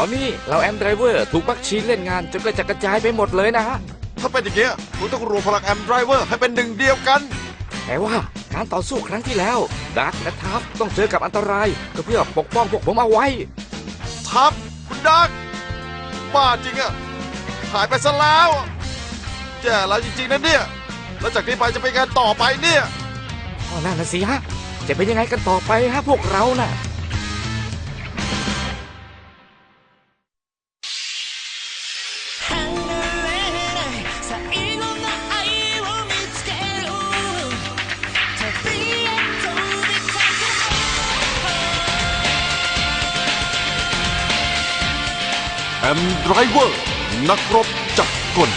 ตอนนี้เราแอมไดรเวอร์ถูกบักชีนเล่นงานจนกระจัดกระจายไปหมดเลยนะฮะ ถ้าเป็นอย่างเงี้ยคุณต้องรวมพลังแอมไดรเวอร์ให้เป็นหนึ่งเดียวกัน แต่ว่าการต่อสู้ครั้งที่แล้วดักและทัฟต้องเจอกับอันตรายก็เพื่อปกป้องพวกผมเอาไว้ ทับคุณดักบ้าจริงอะหายไปซะแล้วแย่แล้วจริงๆนะเนี่ย แล้วจากนี้ไปจะเป็นการต่อไปเนี่ยอ๋อนั่นนะสิฮะ จะเป็นยังไงกันต่อไปฮะพวกเราน่ะ แอมไดรเวอร์ นักรบจักรกล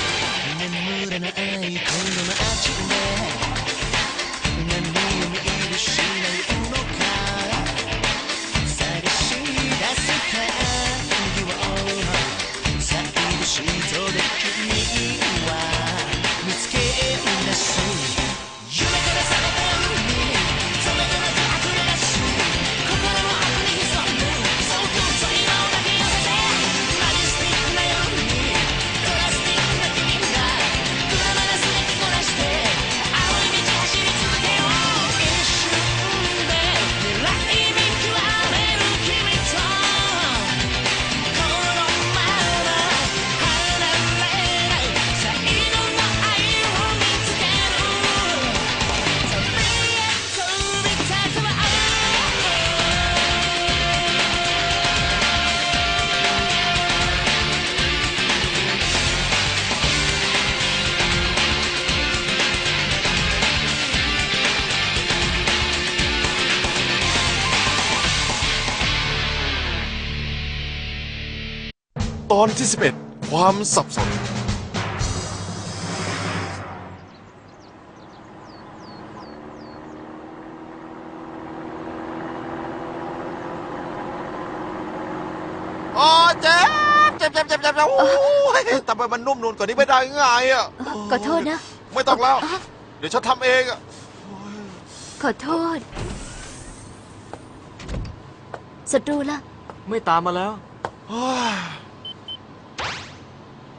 อนที่ 11 ความสับสนอ๋อเจ็บเจ็บเจ็บเจ็บเจ็บโอ้ยทำไมมันนุ่มนวลกว่านี้ไม่ได้ไงอะขอโทษนะ ไม่ต้องแล้ว เดี๋ยวฉันทำเองอะขอโทษศัตรูล่ะไม่ตามมาแล้วโอ้ย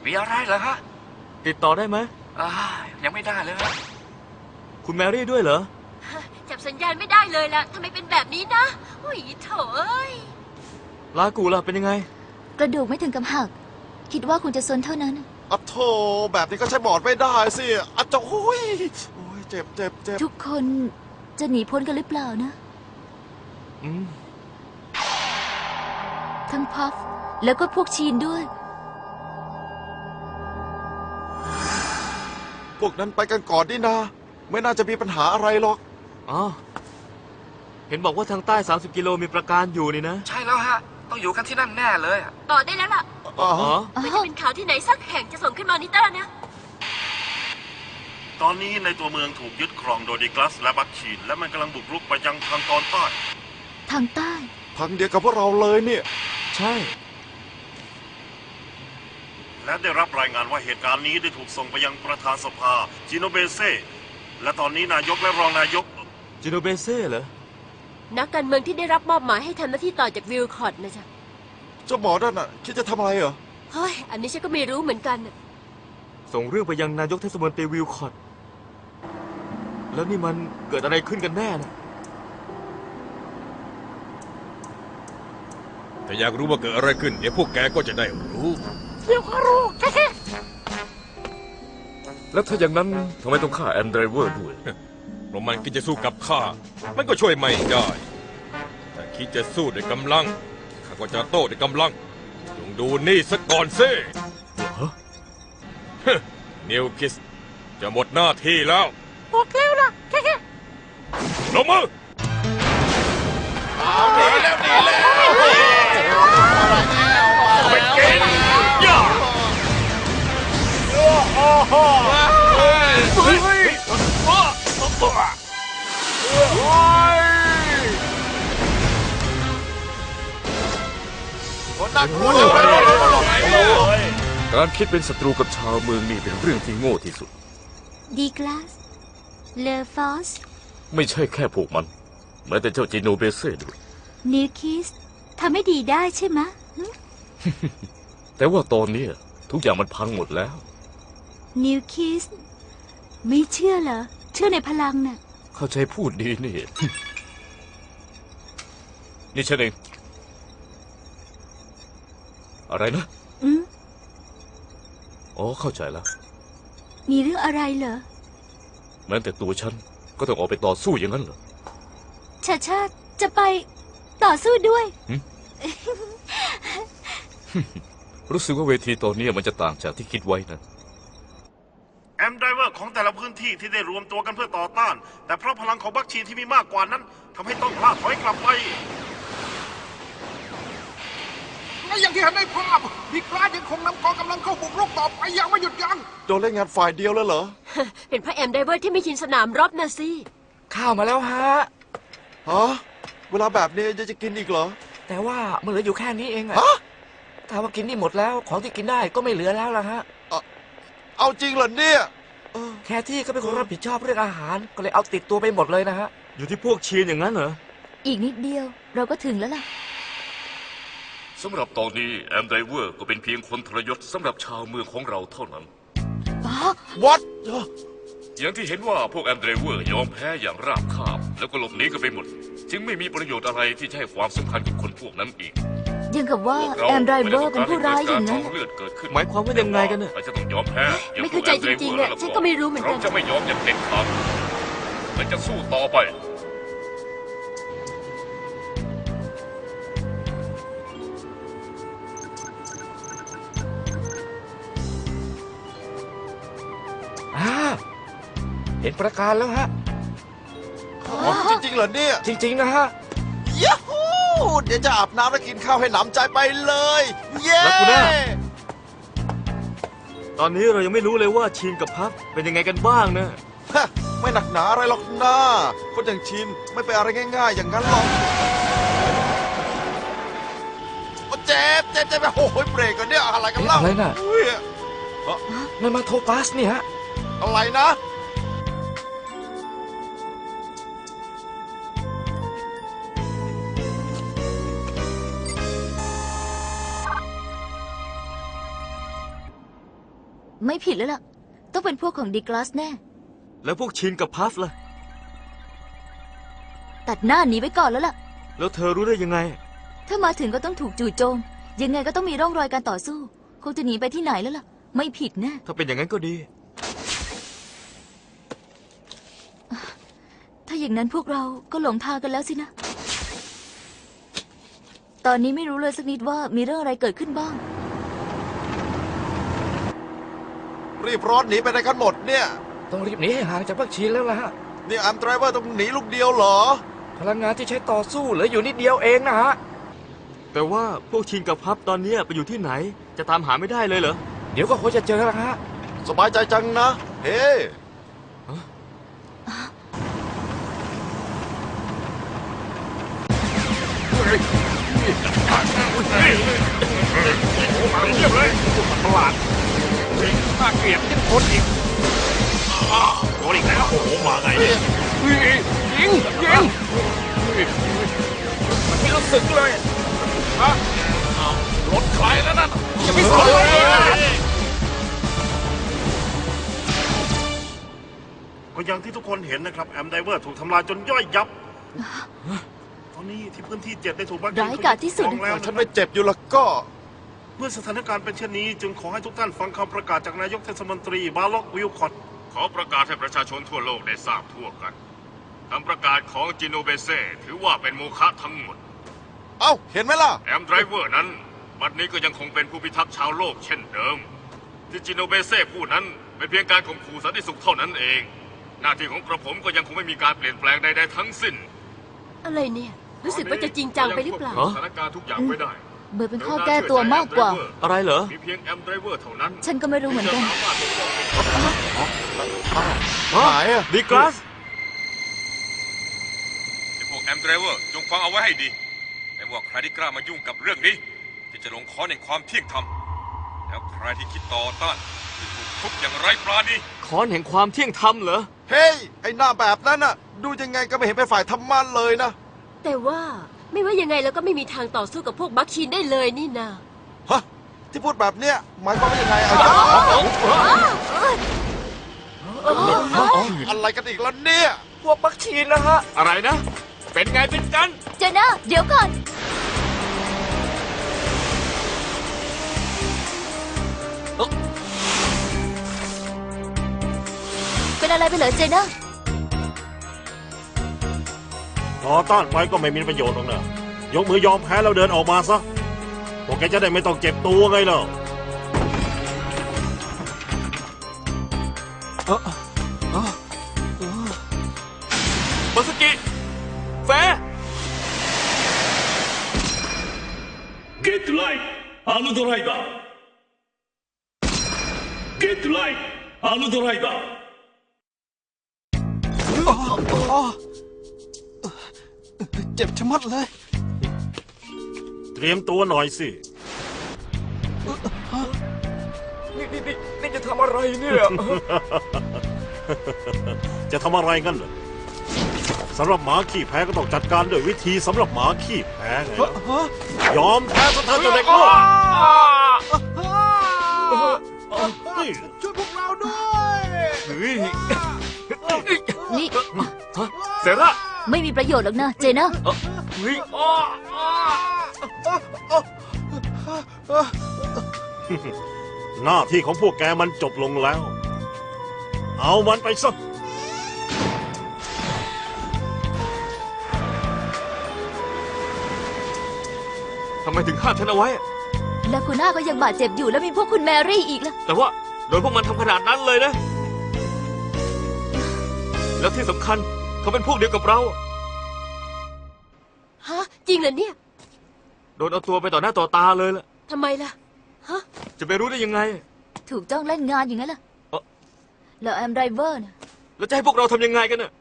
มีอะไรเหรอฮะติดต่อได้ไหมอ่ายังไม่ได้เลยฮะคุณแมรี่ด้วยเหรอ จับสัญญาณไม่ได้เลยล่ะทำไมเป็นแบบนี้นะโอ้ยโถเอ้ยลากูล่ะเป็นยังไง กระดูกไม่ถึงกับหัก คิดว่าคงจะซนเท่านั้นอะโถแบบนี้ก็ใช้บอร์ดไม่ได้สิอะจะโอ้ยโอ้ยเจ็บเจ็บเจ็บทุกคนจะหนีพ้นกันหรือเปล่านะ อืม ทั้งพัฟแล้วก็พวกชีนด้วย วกนั้นไปกันก่อนนี่นา ไม่น่าจะมีปัญหาอะไรหรอก อ๋อ เห็นบอกว่าทางใต้ 30 กิโลมีประการอยู่นี่นะ ใช่แล้วฮะ ต้องอยู่กันที่นั่นแน่เลยอะต่อได้แล้วล่ะอ๋ออ๋อมันจะเป็นข่าวที่ไหนสักแห่งจะส่งขึ้นมอนิเตอร์นะ ตอนนี้ในตัวเมืองถูกยึดครองโดยดิกลัสและบัคชีน และมันกำลังบุกรุกไปยังทางตอนใต้ ทางใต้ พังเดียวกับพวกเราเลยเนี่ย ใช่ และได้รับรายงานว่าเหตุการณ์นี้ได้ถูกส่งไปยังประธานสภาจิโนเบเซ่และตอนนี้นายกและรองนายก จิโนเบเซ่เหรอนักการเมืองที่ได้รับมอบหมายให้ทำหน้าที่ต่อจากวิลคอตนะจ๊ะเจ้าหมอนั่นน่ะคิดจะทำอะไรเหรอ เฮ้ยอันนี้ฉันก็ไม่รู้เหมือนกันน่ะส่งเรื่องไปยังนายกเทศมนตรีวิลคอตแล้วนี่มันเกิดอะไรขึ้นกันแน่นะถ้าอยากรู้ว่าเกิดอะไรขึ้น เดี๋ยวพวกแกก็จะได้รู้ แล้วถ้าอย่างนั้นทำไมต้องฆ่าแอมไดรเวอร์ด้วย เพราะมันคิดจะสู้กับข้า มันก็ช่วยไม่ได้ ถ้าคิดจะสู้ด้วยกำลัง ข้าก็จะโต้ด้วยกำลังจงดูนี่สักก่อนสิฮะนิวคิส จะหมดหน้าที่แล้ว หมดแล้วล่ะลงมือ นน่ากลัวเลยการคิดเป็นศัตรูกับชาวเมืองนี่เป็นเรื่องที่โง่ที่สุด ดีกลาส เลอฟอส ไม่ใช่แค่พวกมันแม้แต่เจ้าจิโนเบเซ่ด้วยนิวคิสทำให้ดีได้ใช่ไหมะหึแต่ว่าตอนนี้ทุกอย่างมันพังหมดแล้ว นิวคิส ไม่เชื่อเหรอ เชื่อในพลังน่ะ เข้าใจพูดดีนี่ นี่ฉันเอง อะไรนะ อืมอ๋อ เข้าใจแล้ว มีเรื่องอะไรเหรอ แม้แต่ตัวฉันก็ต้องออกไปต่อสู้อย่างนั้นเหรอ ชาชาจะไปต่อสู้ด้วย รู้สึกว่าเวทีตอนนี้มันจะต่างจากที่คิดไว้นะ แอมไดเวอร์ของแต่ละพื้นที่ที่ได้รวมตัวกันเพื่อต่อต้าน แต่เพราะพลังของบัคชีที่มีมากกว่านั้นทำให้ต้องล่าถอยกลับไป และอย่างที่เห็นในภาพดิกลาสยังคงนำกองกำลังเข้าบุกรุกต่อไปอย่างไม่หยุดยัง้งโดนเล่นงานฝ่ายเดียวแล้วเหรอ เป็นพระแอมไดเวอร์ที่ไม่ชินสนามรบนะสิข้าวมาแล้วฮะ ฮะเวลาแบบนี้จะจะกินอีกเหรอ แต่ว่ามันเหลืออยู่แค่นี้เองอะฮะ ถ้าว่ากินนี่หมดแล้วของที่กินได้ก็ไม่เหลือแล้วล่ะฮะ เอาจริงเหรอเนี่ยเออแค่ที่ก็เป็นคนรับผิดชอบเรื่องอาหารก็เลยเอาติดตัวไปหมดเลยนะฮะ อยู่ที่พวกชีนอย่างนั้นเหรอ อีกนิดเดียวเราก็ถึงแล้วล่ะ สำหรับตอนนี้แอมไดเวอร์ก็เป็นเพียงคนทรยศสำหรับชาวเมืองของเราเท่านั้น วัดอย่างที่เห็นว่าพวกแอมไดเวอร์ยอมแพ้อย่างราบคาบ แล้วก็หลบหนีกันไปหมด จึงไม่มีประโยชน์อะไรที่จะให้ความสำคัญกับคนพวกนั้นอีกยังกับว่าพวกเราแอมไดรเวอร์เป็นผู้ร้ายอย่างนั้นไม่ได้ต้องการให้เกิดการนองเลือดเกิดขึ้นหมายความว่ายังไงกันเนี่ยเราจะต้องยอมแพ้อย่ไม่เข้าใจจริงๆอะฉันก็ไม่รู้เหมือนกัน เราจะไม่ยอมอย่างเด็ดขาดเราจะสู้ต่อไป เห็นประการแล้วฮะจริงๆเหรอเนี่ยจริง ๆ นะฮะยาฮูเดี๋ยวจะอาบน้ำแล้วกินข้าวให้หนำใจไปเลย เย้แล้วคุณน่ะ ตอนนี้เรายังไม่รู้เลยว่าชีนกับพัฟเป็นยังไงกันบ้างนะ ฮะไม่หนักหนาอะไรหรอกนะคนอย่างชินไม่เป็นอะไรง่าย ๆ อย่างนั้นหรอกโอ้เจ็บเจ็บเจ็บโอ้โหเบรกกันเนี่ยอะไรกันเล่าอะไรน่ะอุ้ยมันมาโทปัสนี่ฮะอะไรนะ ไม่ผิดแล้วล่ะ ต้องเป็นพวกของดีกลาสแน่ แล้วพวกชีนกับพัฟล่ะ ตัดหน้าหนีไว้ก่อนแล้วล่ะ แล้วเธอรู้ได้ยังไง ถ้ามาถึงก็ต้องถูกจู่โจม ยังไงก็ต้องมีร่องรอยการต่อสู้ คงจะหนีไปที่ไหนแล้วล่ะ ไม่ผิดแน่ถ้าเป็นอย่างนั้นก็ดี ถ้าอย่างนั้นพวกเราก็หลงทางกันแล้วสินะ ตอนนี้ไม่รู้เลยสักนิดว่ามีเรื่องอะไรเกิดขึ้นบ้าง รีบร้อนหนีไปไหนกันหมดเนี่ยต้องรีบหนีให้ห่างจากพวกชีนแล้วล่ะฮะนี่อัมไดรเวอร์ต้องหนีลูกเดียวเหรอ พลังงานที่ใช้ต่อสู้เหลืออยู่นิดเดียวเองนะฮะแต่ว่าพวกชีนกับพัฟตอนเนี้ยไปอยู่ที่ไหน จะตามหาไม่ได้เลยเหรอ เดี๋ยวก็คงจะเจอแล้วฮะสบายใจจังนะ เฮ้ ก็อย่างที่ทุกคนเห็นนะครับ แอมไดเวอร์ถูกทำลายจนย่อยยับ ตอนนี้ที่พื้นที่เจ็ดได้ถูกบัคชีร้ายกาจที่สุดครองแล้วถ้าฉันนะคไม่รับเจ็บอยู่แล้วก็ เมื่อสถานการณ์เป็นเช่นนี้ จึงขอให้ทุกท่านฟังคำประกาศจากนายกเทศมนตรีบาล็อกวิลคอตขอประกาศให้ประชาชนทั่วโลกได้ทราบทั่วกันคำประกาศของจิโนเบเซ่ถือว่าเป็นโมฆะทั้งหมด เอ้า เห็นไหมล่ะ แอมไดรเวอร์นั้น บัดนี้ก็ยังคงเป็นผู้พิทักษ์ชาวโลกเช่นเดิม ที่จิโนเบเซ่ผู้นั้นเป็นเพียงการข่มขู่สันติสุขเท่านั้นเอง หน้าที่ของกระผมก็ยังคงไม่มีการเปลี่ยนแปลงใดๆทั้งสิ้น อะไรเนี่ย รู้สึกว่าจะจริงจังไปหรือเปล่าก็ยังควบคุมสถานการณ์ทุกอย่างไว้ได้ เหมือนเป็นข้อแก้ตัวมากกว่า อะไรเหรอ มีเพียงแอมไดรเวอร์เท่านั้นฉันก็ไม่รู้เหมือนกันที่จะสามารถปกป้องเป็นหายอะดีกลาสที่พวกแอมไดรเวอร์จงฟังเอาไว้ให้ดี ไม่ว่าใครที่กล้ามายุ่งกับเรื่องนี้ที่จะลงคอในความเที่ยงธรรม แล้วใครที่คิดต่อต้านที่ถูกทุบอย่างไร้ปราณีคอนแห่งความเที่ยงธรรมเหรอ เฮ้ย ไอ้หน้าแบบนั้นน่ะ ดูยังไงก็ไม่เห็นเป็นฝ่ายธรรมะเลยนะ แต่ว่า ไม่ว่ายังไงเราก็ไม่มีทางต่อสู้กับพวกบัคชีนได้เลยนี่นาฮะที่พูดแบบเนี้ยหมายความว่ายังไงอะอะไรกันอีกแล้วเนี่ย พวกบักชีนนะฮะ อะไรนะ เป็นไงเป็นกัน เจน่าเดี๋ยวก่อน เป็นอะไรไปเหรอเจน่า ต่อต้านไปก็ไม่มีประโยชน์หรอกนะยกมือยอมแพ้แล้วเดินออกมาซะพวกแกจะได้ไม่ต้องเจ็บตัวไงล่ะเออเอมาสกิแฟ Get light! Arm driver! Get light! Arm driver! เจ็บชะมัดเลย เตรียมตัวหน่อยสิ นี่นี่นี่นี่จะทำอะไรเนี่ย จะทำอะไรกันเหรอสำหรับหมาขี้แพ้ก็ต้องจัดการด้วยวิธีสำหรับหมาขี้แพ้ไงล่ะยอมแพ้ซะเถอะเจ้าเด็กโง่นี่ช่วยพวกเราด้วยนี่เสร็จละ ไม่มีประโยชน์หรอกนะ เจน่าเฮ้ยหน้าที่ของพวกแกมันจบลงแล้ว เอามันไปซะ ทำไมถึงห้ามฉันเอาไว้อะลาคูน่าก็ยังบาดเจ็บอยู่แล้วมีพวกคุณแมรี่อีกล่ะ แต่ว่าโดยพวกมันทำขนาดนั้นเลยนะ แล้วที่สำคัญ เขาเป็นพวกเดียวกับเรา ฮะ จริงเหรอเนี่ย โดนเอาตัวไปต่อหน้าต่อตาเลยล่ะ ทำไมล่ะ ฮะ จะไปรู้ได้ยังไง ถูกจ้องเล่นงานอย่างนั้นล่ะเอ้อแล้วแอมไดรเวอร์นะแล้วจะให้พวกเราทำยังไงกันน่ะ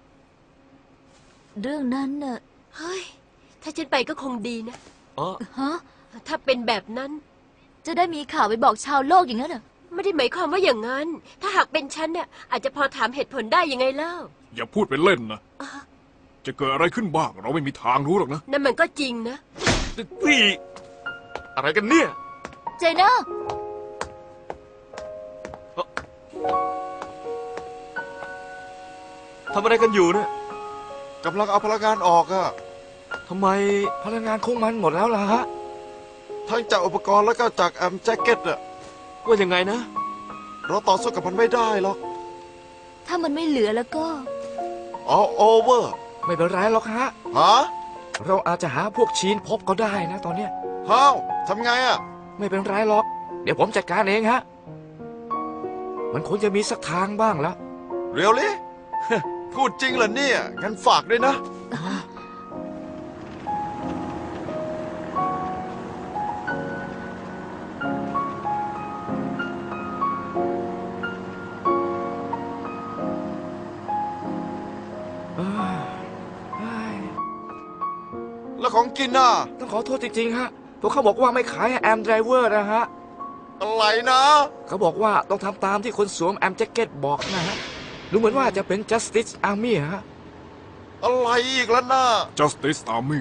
เรื่องนั้นน่ะเฮ้ย ถ้าฉันไปก็คงดีนะ อ๋อ ฮะ ถ้าเป็นแบบนั้น จะได้มีข่าวไปบอกชาวโลกอย่างนั้นเหรอ ไม่ได้หมายความว่าอย่างนั้น ถ้าหากเป็นฉันเนี่ยอาจจะพอถามเหตุผลได้ยังไงเล่าอย่าพูดเป็นเล่นนะ อ่าจะเกิดอะไรขึ้นบ้างเราไม่มีทางรู้หรอกนะนั่นมันก็จริงนะพี่อะไรกันเนี่ย เจน่าทำอะไรกันอยู่เนี่ยกำลังเอาพลังงานออกอะทำไมพลังงานคงมันหมดแล้วล่ะฮะทั้งจากอุปกรณ์แล้วก็จากแอมแจ็คเก็ตอะ ว่ายังไงนะ เราต่อสู้กับมันไม่ได้หรอกถ้ามันไม่เหลือแล้วก็เอาโอเวอร์ไม่เป็นไรหรอกฮะ ฮะเราอาจจะหาพวกชีนพบก็ได้นะตอนเนี้ยฮาวทำไงอะไม่เป็นไรหรอก เดี๋ยวผมจัดการเองฮะ มันคงจะมีสักทางบ้างละเรียวลิ พูดจริงเหรอเนี่ย งั้นฝากด้วยนะ ของกินน่ะ ต้องขอโทษจริงๆฮะพวกเขาบอกว่าไม่ขายแอมไดรเวอร์นะฮะ อะไรนะ เขาบอกว่าต้องทำตามที่คนสวมแอมแจ็คเก็ตบอกนะฮะ ดูเหมือนว่าจะเป็น justice army ฮะ อะไรอีกแล้วน่ะ Justice Army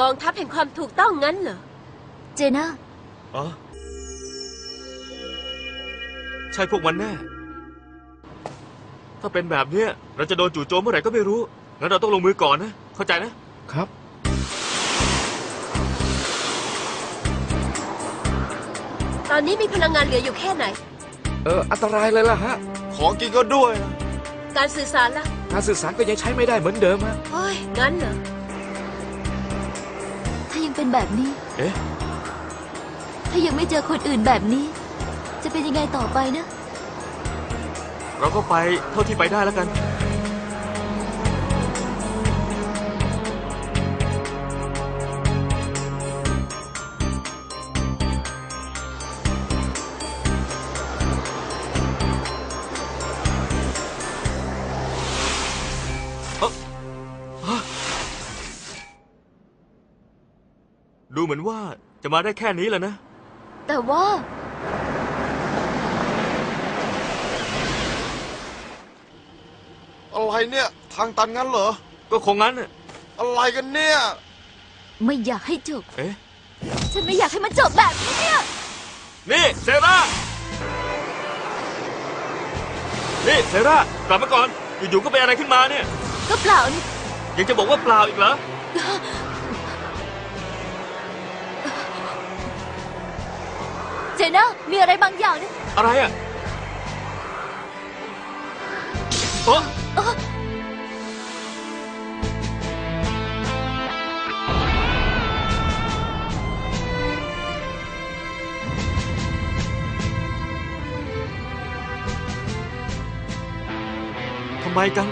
กองทัพแห่งความถูกต้องงั้นเหรอ เจน่าอ๋อใช่พวกมันแน่ ถ้าเป็นแบบเนี้ยเราจะโดนจู่โจมเมื่อไหร่ก็ไม่รู้ งั้นเราต้องลงมือก่อนนะ เข้าใจนะ ครับ อนนี้มีพลังงานเหลืออยู่แค่ไหน เออ อันตรายเลยล่ะฮะ ของกินก็ด้วยนะการสื่อสารล่ะการสื่อสารก็ยังใช้ไม่ได้เหมือนเดิมฮะ เฮ้ยงั้นเหรอ ถ้ายังเป็นแบบนี้ เอ๊ะ ถ้ายังไม่เจอคนอื่นแบบนี้ จะเป็นยังไงต่อไปนะ เราก็ไปเท่าที่ไปได้แล้วกัน เหมือนว่าจะมาได้แค่นี้แหละนะ แต่ว่า อะไรเนี่ย ทางตันงั้นเหรอ ก็คงงั้นน่ะอะไรกันเนี่ย ไม่อยากให้จบ เอ๊ะ ฉันไม่อยากให้มันจบแบบนี้เนี่ยนี่เซรา นี่เซรากลับมาก่อน อยู่ๆก็เป็นอะไรขึ้นมาเนี่ย ก็เปล่านี่ยังจะบอกว่าเปล่าอีกเหรอ เจน่ามีอะไรบางอย่างนี่อะไรอะโอ้ทำไมกัน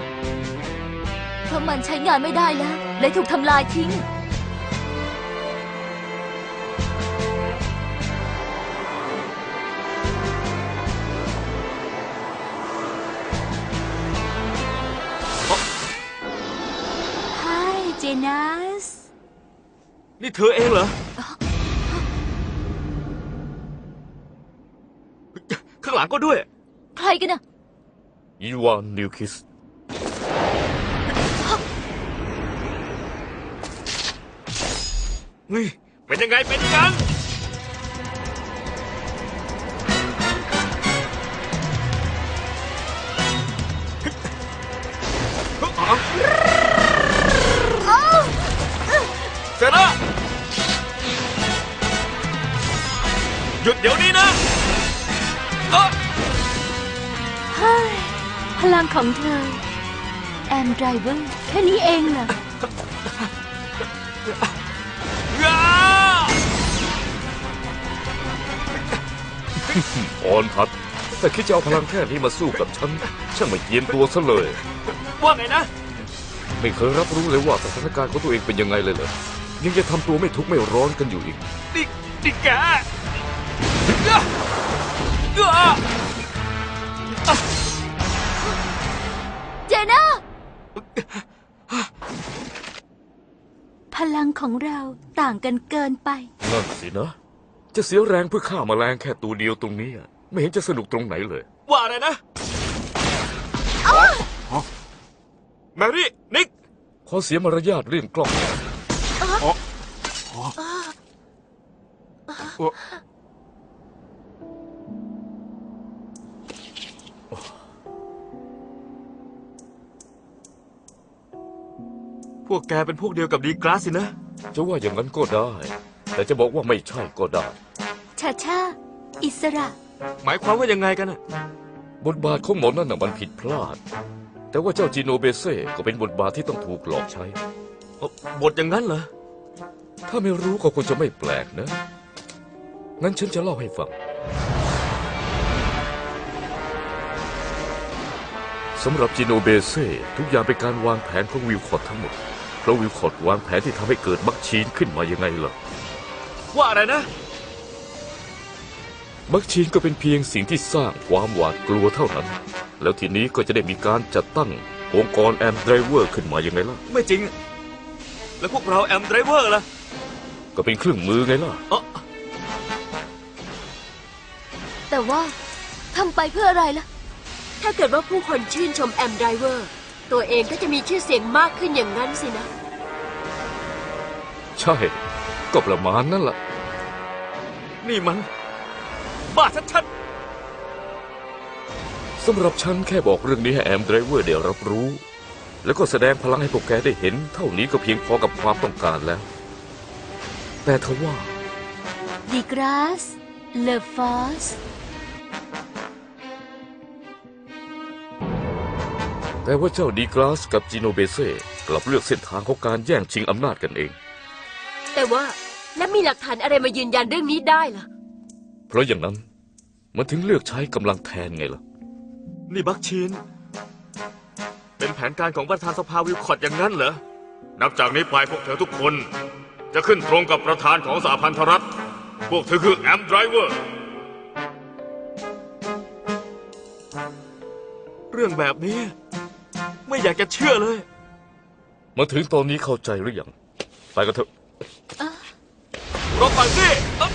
เพราะมันใช้งานไม่ได้แล้ว เลยถูกทำลายทิ้ง นี่เธอเองเหรอ ข้างหลังก็ด้วย ใครกันน่ะ อีวานนิวคิส เฮ้ย เป็นยังไง เป็นยังไง หยุดเดี๋ยวนี้นะเอ้อเฮ้ยพลังของเธอ แอมไดรเวอร์แค่นี้เองเหรอ อ้าอ่อนพัดแต่คิดจะเอาพลังแค่นี้มาสู้กับฉัน ช่างไม่เยียมตัวซะเลย ว่าไงนะ ไม่เคยรับรู้เลยว่าสถานการณ์ของตัวเองเป็นยังไงเลยเหรอยังจะทำตัวไม่ทุกข์ไม่ร้อนกันอยู่อีก นี่นี่แกอ้าอ้า เจน่าพลังของเราต่างกันเกินไป นั่นสินะ จะเสียแรงเพื่อฆ่าแมลงแค่ตัวเดียวตรงนี้อะไม่เห็นจะสนุกตรงไหนเลย ว่าอะไรนะแมรี่ นิก ขอเสียมารยาทเรื่องกล้องหน่อ พวกแกเป็นพวกเดียวกับดีกราสสินะ จะว่าอย่างนั้นก็ได้ แต่จะบอกว่าไม่ใช่ก็ได้ ชาชา อิสระ หมายความว่ายังไงกันน่ะ บทบาทของหมอนั่นน่ะมันผิดพลาด แต่ว่าเจ้าจีโนเบเซ่ก็เป็นบทบาทที่ต้องถูกหลอกใช้ บทอย่างนั้นเหรอ ถ้าไม่รู้ก็คงจะไม่แปลกนะ งั้นฉันจะเล่าให้ฟัง สำหรับจีโนเบเซ่ทุกอย่างเป็นการวางแผนของวิลคอตทั้งหมด เพราะวิลคอตวางแผนที่ทำให้เกิดมักชีนขึ้นมายังไงล่ะ ว่าอะไรนะมักชีนก็เป็นเพียงสิ่งที่สร้างความหวาดกลัวเท่านั้น แล้วทีนี้ก็จะได้มีการจัดตั้งองค์กรแอมไดรเวอร์ขึ้นมายังไงล่ะ ไม่จริง แล้วพวกเราแอมไดรเวอร์ล่ะ ก็เป็นเครื่องมือไงล่ะ เอ้อแต่ว่าทำไปเพื่ออะไรล่ะ ถ้าเกิดว่าผู้คนชื่นชมแอมไดรเวอร์ ตัวเองก็จะมีชื่อเสียงมากขึ้นอย่างนั้นสินะ ใช่ ก็ประมาณนั่นแหละ นี่มัน บ้าชัดสำหรับฉันแค่บอกเรื่องนี้ให้แอมไดรเวอร์เดี๋ยวรับรู้ แล้วก็แสดงพลังให้พวกแกได้เห็น เท่านี้ก็เพียงพอกับความต้องการแล้ว แต่ทว่า ดีกราส เลฟอส แต่ว่าเจ้าดีกราสกับจิโนเบเซ่กลับเลือกเส้นทางของการแย่งชิงอำนาจกันเอง แต่ว่าแล้วมีหลักฐานอะไรมายืนยันเรื่องนี้ได้ล่ะ เพราะอย่างนั้นมันถึงเลือกใช้กำลังแทนไงล่ะๆนี่บักชีนเป็นแผนการของประธานสภาวิลคอตอย่างนั้นเหรอ นับจากนี้ไปพวกเธอทุกคน จะขึ้นตรงกับประธานของสหพันธรัฐ พวกเธอคือแอมไดรเวอร์ เรื่องแบบนี้ ไม่อยากจะเชื่อเลย มาถึงตอนนี้เข้าใจหรือยัง ไปกันเถอะรอก่อนสิเอ้อ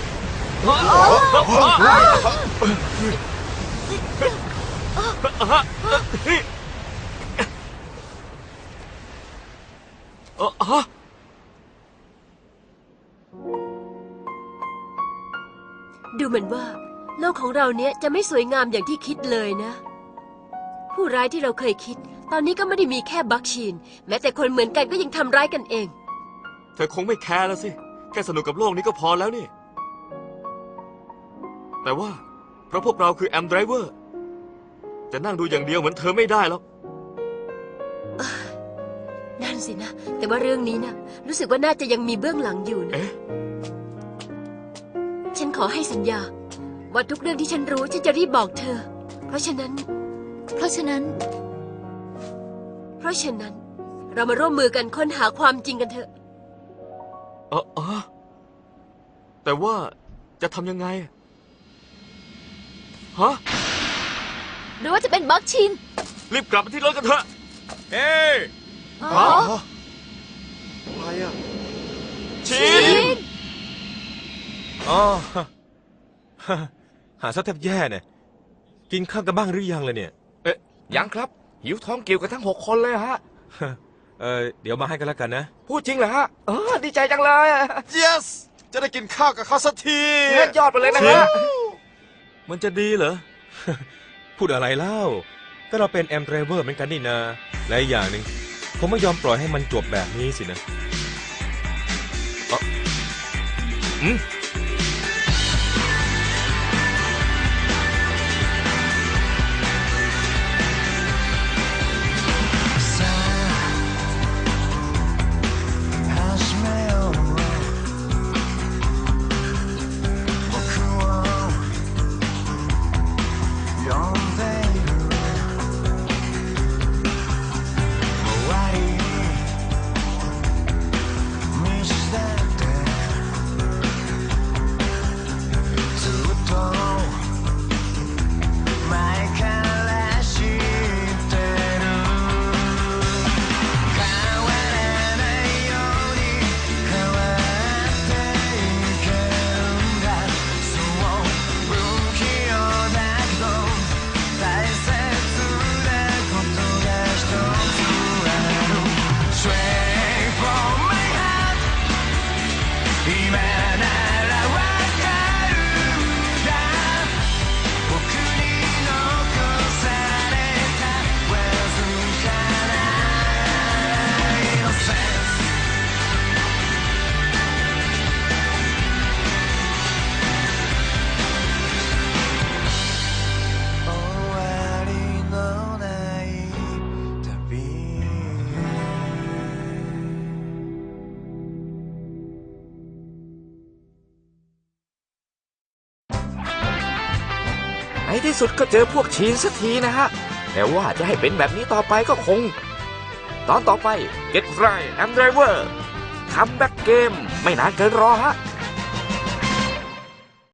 เอ้อฮะดูเหมือนว่า โลกของเราเนี้ยจะไม่สวยงามอย่างที่คิดเลยนะ ผู้ร้ายที่เราเคยคิด ตอนนี้ก็ไม่ได้มีแค่บักชีน แม้แต่คนเหมือนกันก็ยังทำร้ายกันเอง เธอคงไม่แคร์แล้วสิ แค่สนุกกับโลกนี้ก็พอแล้วนี่ แต่ว่า เพราะพวกเราคือแอมไดรเวอร์ จะนั่งดูอย่างเดียวเหมือนเธอไม่ได้หรอก นั่นสินะ แต่ว่าเรื่องนี้นะรู้สึกว่าน่าจะยังมีเบื้องหลังอยู่นะ เอ๊ะ ฉันขอให้สัญญา ว่าทุกเรื่องที่ฉันรู้ฉันจะรีบบอกเธอ เพราะฉะนั้น เพราะฉะนั้น เพราะฉะนั้น เรามาร่วมมือกันค้นหาความจริงกันเถอะ เออเออแต่ว่าจะทำยังไงฮะ หรือว่าจะเป็นบัคชินรีบกลับมาที่รถกันเถอะเฮ้ยอ๋ออะไรอะชินอ๋อหาซะแทบแย่เนี่ย กินข้าวกันบ้างหรือยังเลยเนี่ยเอ๊ะยังครับ หิวท้องเกี่ยวกันทั้งหกคนเลยฮะ เออเดี๋ยวมาให้กันแล้วกันนะ พูดจริงเหรอฮะเออดีใจจังเลยอะ yes จะได้กินข้าวกับเขาสักทีเยี่ยมยอดไปเลยนะฮะมันจะดีเหรอ พูดอะไรเล่า ก็เราเป็นแอมไดรเวอร์เหมือนกันนี่นาและอีกอย่างหนึ่งผมไม่ยอมปล่อยให้มันจบแบบนี้สินะเอ้ออืม สุดก็เจอพวกชีนสักทีนะฮะ แต่ว่าจะให้เป็นแบบนี้ต่อไปก็คง ตอนต่อไป Get Right I'm Driver คัมแบ็กเกมไม่นานเกินรอฮะ